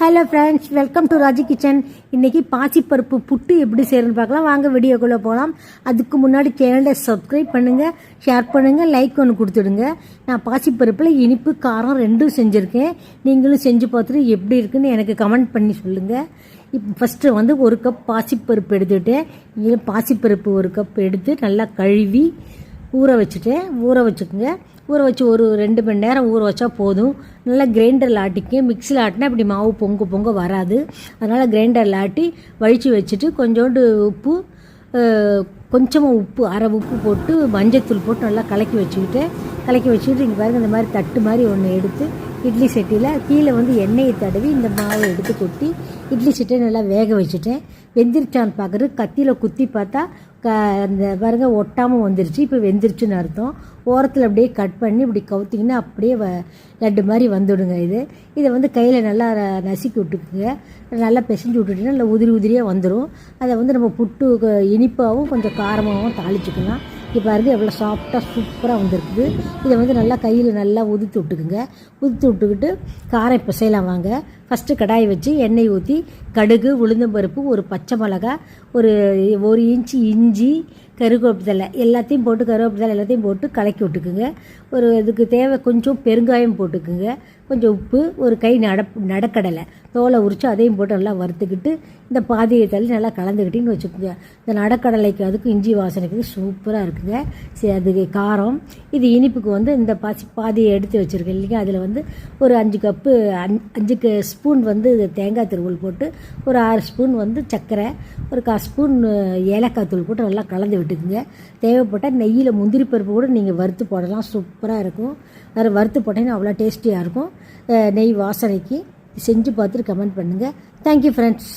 Hello friends welcome to Raji kitchen இன்றைக்கி பாசிப்பருப்பு புட்டு எப்படி செய்யறதுன்னு பார்க்கலாம். வாங்க வீடியோக்குள்ளே போகலாம் அதுக்கு முன்னாடி சேனலை சப்ஸ்கிரைப் பண்ணுங்கள் ஷேர் பண்ணுங்கள் லைக் ஒன்று கொடுத்துடுங்க. நான் பாசிப்பருப்பில் இனிப்பு காரம் ரெண்டும் செஞ்சுருக்கேன். நீங்களும் செஞ்சு பார்த்துட்டு எப்படி இருக்குன்னு எனக்கு கமெண்ட் பண்ணி சொல்லுங்கள் இப்போ ஃபஸ்ட்டு வந்து ஒரு கப் பாசிப்பருப்பு எடுத்துக்கிட்டேன். இங்கே பாசிப்பருப்பு ஒரு கப் எடுத்து நல்லா கழுவி ஊற வச்சுட்டேன். ஊற வச்சுக்கோங்க. ஊற வச்சு ஒரு ரெண்டு மணி நேரம் ஊற வச்சா போதும். நல்லா கிரைண்டரில் ஆட்டிக்கு மிக்சியில் ஆட்டினா இப்படி மாவு பொங்க பொங்க வராது. அதனால் கிரைண்டரில் ஆட்டி வழித்து வச்சுட்டு கொஞ்சோண்டு உப்பு கொஞ்சமாக உப்பு அரை உப்பு போட்டு மஞ்சத்தூள் போட்டு நல்லா கலக்கி வச்சுக்கிட்டு கலக்கி வச்சுக்கிட்டு இங்கே பாருங்க இந்த மாதிரி தட்டு மாதிரி ஒன்று எடுத்து இட்லி சட்டியில் கீழே வந்து எண்ணெயை தடவி இந்த மாவை எடுத்து கொட்டி இட்லி சட்டியை நல்லா வேக வச்சுட்டேன். வெந்திருச்சான்னு பார்க்குறது கத்தியில் குத்தி பார்த்தா க அந்த பாருங்க ஒட்டாமல் வந்துருச்சு. இப்போ வெந்துருச்சுன்னு அர்த்தம். ஓரத்தில் அப்படியே கட் பண்ணி இப்படி கவுத்திங்கன்னா அப்படியே வ லட்டு மாதிரி வந்துவிடுங்க இது. இதை வந்து கையில் நல்லா நசுக்கி விட்டுக்குங்க. நல்லா பிசைஞ்சு விட்டுட்டிங்கன்னா நல்லா உதிரி உதிரியாக வந்துடும் அதை வந்து நம்ம புட்டு இனிப்பாகவும் கொஞ்சம் காரமாகவும் தாளிச்சுக்கலாம். இப்போ பாருங்க எவ்வளோ சாஃப்டாக சூப்பராக வந்திருக்குது. இதை வந்து நல்லா கையில் நல்லா உதுத்து விட்டுக்குங்க. உதுத்து விட்டுக்கிட்டு காரம் இப்போ செய்யலாம் வாங்க. ஃபஸ்ட்டு கடாய் வச்சு எண்ணெய் ஊற்றி கடுகு உளுந்தம்பருப்பு ஒரு பச்சை மிளகா ஒரு ஒரு இன்ச்சு இஞ்சி கருவேப்பிலை எல்லாத்தையும் போட்டு கருவேப்பிலை எல்லாத்தையும் போட்டு கலக்கி விட்டுக்குங்க. ஒரு இதுக்கு தேவை கொஞ்சம் பெருங்காயம் போட்டுக்குங்க. கொஞ்சம் உப்பு ஒரு கை நட நடக்கடலை தோலை உரித்து அதையும் போட்டு நல்லா வறுத்துக்கிட்டு இந்த பாதியை தள்ளி நல்லா கலந்துக்கிட்டிங்கன்னு வச்சுக்கோங்க. இந்த நடக்கடலைக்கு அதுக்கும் இஞ்சி வாசனைக்கு சூப்பராக இருக்குங்க. சரி அதுக்கு காரம் இது இனிப்புக்கு வந்து இந்த பாசி பாதியை எடுத்து வச்சுருக்கேன் இல்லைங்க. அதில் வந்து ஒரு அஞ்சு கப்பு அஞ்சு அஞ்சு க- ஸ்பூன் வந்து தேங்காய் திருவல் போட்டு ஒரு ஆறு ஸ்பூன் வந்து சர்க்கரை ஒரு கால் ஸ்பூன் ஏலக்காய் தூள் போட்டு நல்லா கலந்து விட்டுக்குங்க. தேவைப்பட்டால் நெய்யில் முந்திரி பருப்பு கூட நீங்கள் வறுத்து போடலாம். சூப்பராக இருக்கும். வேறு வறுத்து போட்டீங்கன்னா அவ்வளோ டேஸ்டியாக இருக்கும். நெய் வாசனைக்கு செஞ்சு பார்த்துட்டு கமெண்ட் பண்ணுங்கள் தேங்க்யூ ஃப்ரெண்ட்ஸ்